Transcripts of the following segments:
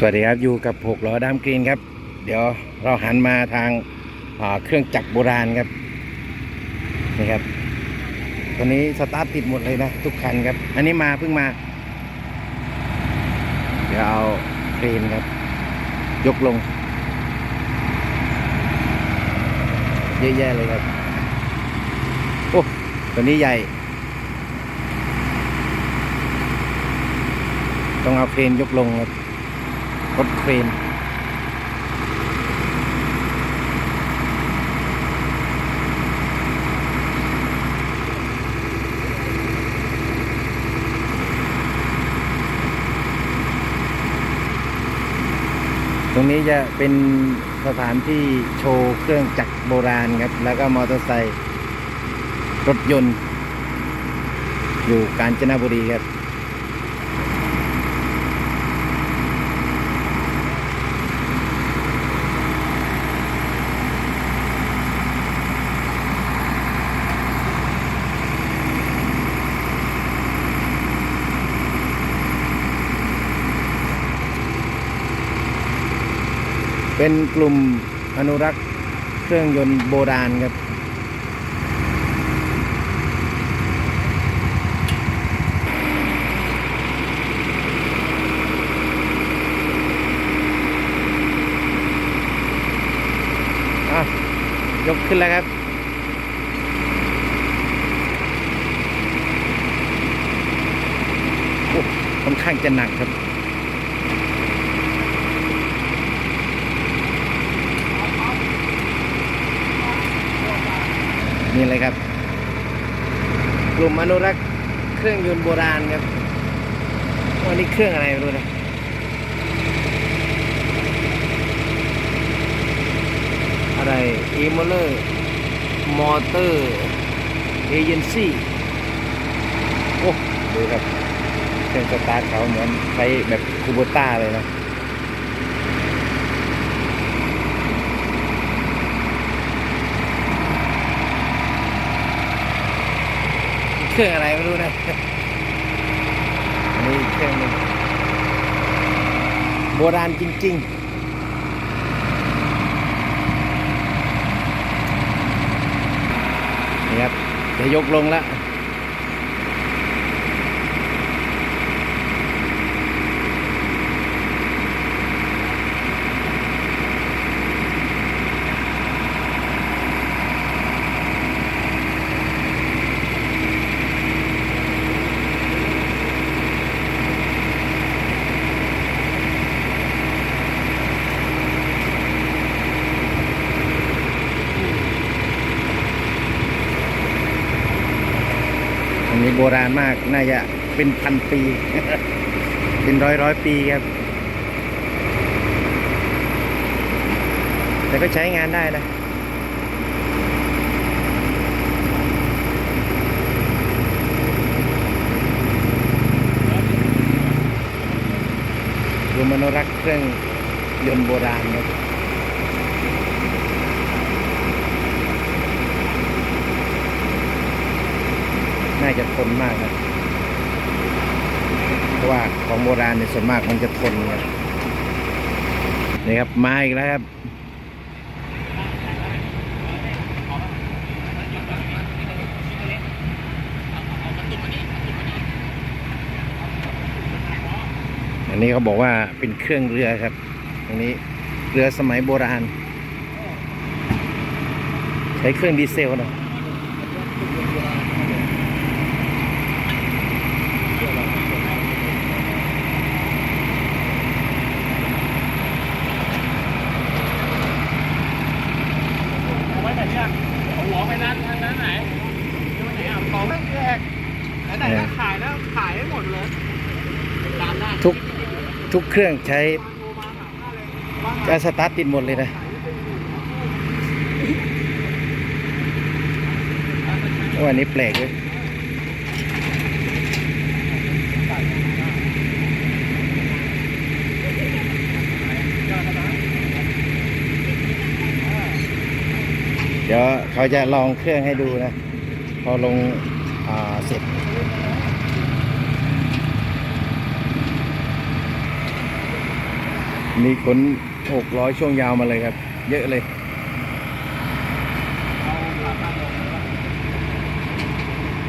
สวัสดีครับอยู่กับหกล้อดามกรีนครับ เดี๋ยวเราหันมาทางเครื่องจักรโบราณครับนี่ครับตัวนี้สตาร์ทติดหมดเลยนะทุกคันครับ อันนี้มาเพิ่งมา เดี๋ยวเอาเครนครับ ยกลง เยอะแยะเลยครับโอ้ตัวนี้ใหญ่ ต้องเอาเครนยกลงครับ รถเครนตรงนี้จะเป็นสถานที่โชว์เครื่องจักรโบราณครับ แล้วก็มอเตอร์ไซค์รถยนต์ อยู่กาญจนบุรีครับ เป็นกลุ่มอนุรักษ์เครื่องยนต์โบราณครับอะยกขึ้นแล้วครับโอ้ค่อนข้างจะหนักครับ นี่เลยครับ กลุ่มอนุรักษ์เครื่องยนต์โบราณครับวันนี้เครื่องอะไรไม่รู้นะอะไร e m o l e r Motor Agency โอ้ดูครับเครื่องสตาร์ทเขาเหมือนใช้แบบคูโบต้าเลยนะ เครื่องอะไรไม่รู้นะนี่เครื่องนึงโบราณจริง ๆนี่ครับจะยกลงแล้ว ราณมาก น่าจะเป็นพันปี เป็นร้อยร้อยปีครับ แต่ก็ใช้งานได้นะรวมอนุรักษ์เครื่องยนต์โบราณครับ น่าจะทนมากนะเพราะว่าของโบราณเนี่ยส่วนมากมันจะทนครับนี่ครับมาอีกแล้วครับอันนี้เขาบอกว่าเป็นเครื่องเรือครับอันนี้เรือสมัยโบราณ ใช้เครื่องดีเซลนะ เอาไว้ไหนเนี่ยเอาหัวไปนั้นทางนั้นไหนดูไหนอะ ของแม่งแจกไหนๆก็ขายแล้วขายให้หมดเลยร้านหน้าทุกทุกเครื่องใช้จะสตาร์ทติดหมดเลยนะวันนี้แปลกเลยเดี๋ยวเขาจะลองเครื่องให้ดูนะ พอลงอเสร็จมีขนหกร้อยช่วงยาวมาเลยครับ เยอะเลย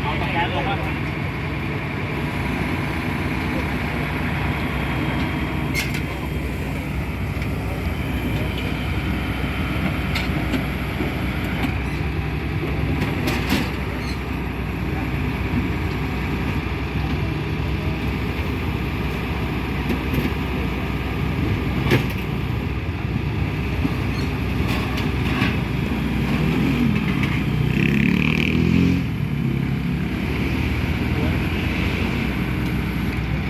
เอาตะแกรงลงมา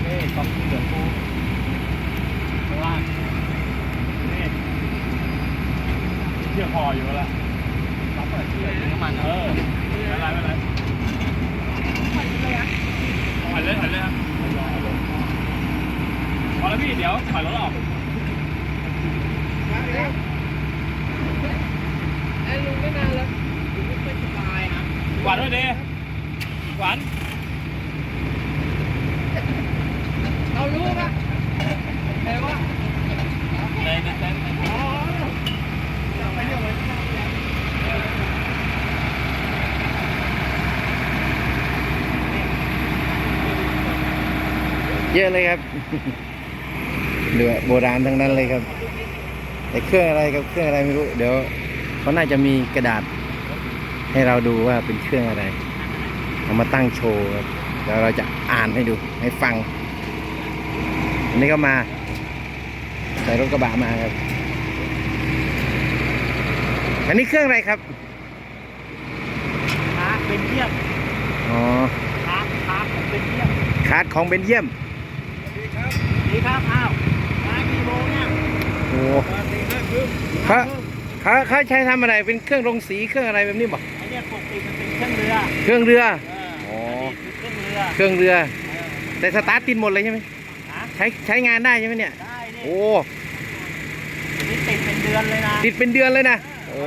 เอ้ยกองเหลืองกูข้างล่างนี่เที่ยวพออยู่แล้วเราเปิดเที่ยวน้ำมันเออไม่ไรไม่ไรถอยเลยถอยเลยครับพอแล้วพี่เดี๋ยวถอยรถออกไอ้ลุงไม่นานแล้วลุงไม่ค่อยสบายนะหวานด้วยดิหวาน เรารู้ปะแต่ว่า ในในใน อ๋อจะไปเรื่องอะไร เยอะเลยครับเรือโบราณทั้งนั้นเลยครับ แต่เครื่องอะไรครับเครื่องอะไรไม่รู้ เดี๋ยวเขาน่าจะมีกระดาษ ให้เราดูว่าเป็นเครื่องอะไรเอามาตั้งโชว์ครับเดี๋ยวเราจะอ่านให้ดูให้ฟังอันนี้ก็มาใส่รถกระบะมาครับ อันนี้เครื่องอะไรครับขาเป็นเยี่ยมอ๋อขาขาเป็นเยี่ยมคาร์ดของเบนเยียม ดีครับอ้าวมากี่โมงเนี่ย โอ้ เขาเขาเขาใช้ทำอะไรเป็นเครื่องลงสีเครื่องอะไรแบบนี้บอกไอ้เนี่ยปกติมันเป็นเครื่องเรือเครื่องเรือ เออ๋อออันนี้คือเครื่องเรือเครื่องเรือ เออแต่สตาร์ทติดหมดเลยใช่ไหมฮะใช้ใช้งานได้ใช่ไหมเนี่ย ได้นี่โอ้อันนี้ติดเป็นเดือนเลยนะติดเป็นเดือนเลยนะโอ้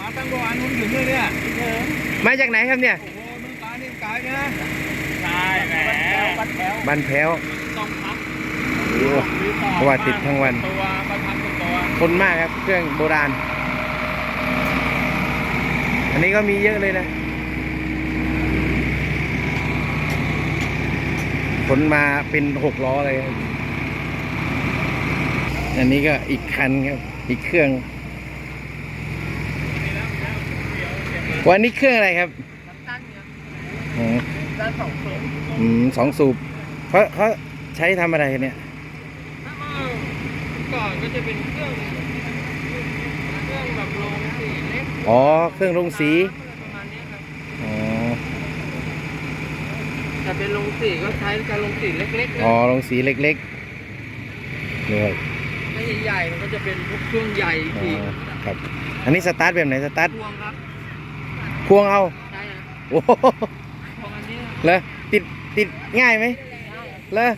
มาตั้งวานนู้นถึงเลยเนี่ยคิดถึงมาจากไหนครับเนี่ยโอ้โหมึงตายนี่ตายนะใช่แหมบันแถวบ้านแพ้ว ต้องพักโอ้เพราะว่าติดทั้งวัน ตัวมาพักตัวทนมากครับ เครื่องโบราณ อันนี้ก็มีเยอะเลยนะขนมาเป็นหกล้อเลยครับอันนี้ก็อีกคันครับ อีกเครื่อง วันนี้เครื่องอะไรครับตั้งเนี่ยอ๋อด้านสองสูงอืมสองสูบเขาเขาใช้ทำอะไรกันเนี่ย ก่อนก็จะเป็นเครื่องเครื่องแบบโรงสีเล็กอ๋อ เครื่องลงสีประมาณเนี้ยครับอ๋อแต่เป็นโรงสีก็ใช้การโรงสีเล็กๆนะอ๋อลงสีเล็กๆเลยถ้าใหญ่ๆมันก็จะเป็นพวกเครื่องใหญ่อ๋ทีอครับ อันนี้สตาร์ทแบบไหนสตาร์ทพวงครับควงเอาใช่นะโอ้โหพวงอันนี้นะเลยติดติดง่ายไหมเลย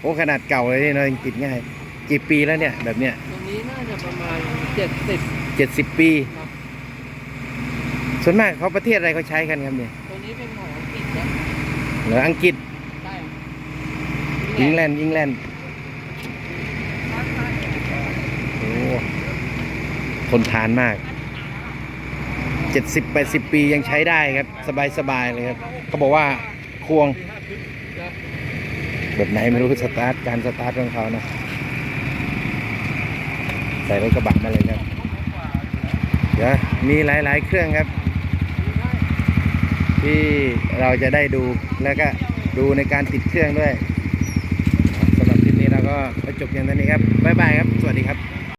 โอ้ขนาดเก่าเลยนี่เนาะยังติดง่าย กี่ปีแล้วเนี่ย แบบเนี้ยตรงนี้น่าจะประมาณเจ็ดสิบเจ็ดสิบปี ครับส่วนมากเขาประเทศอะไรเขาใช้กันครับเนี่ยตัวนี้เป็นของอังกฤษนะเหรืออังกฤษใช่อังแลนด์อังแลนด์โอ้ทนทานมากเจ็ดสิบแปดสิบปียังใช้ได้ครับ สบายสบายๆเลยครับเขาบอกว่าควง แบบไหนไม่รู้สตาร์ทการสตาร์ทของเขานะ ใส่รถกระบะมาเลยครับ เดี๋ยวมีหลายๆเครื่องครับ ที่เราจะได้ดูแล้วก็ดูในการติดเครื่องด้วยสำหรับคลิปนี้เราก็จบอย่างเท่านี้ครับบ๊ายบายครับ สวัสดีครับ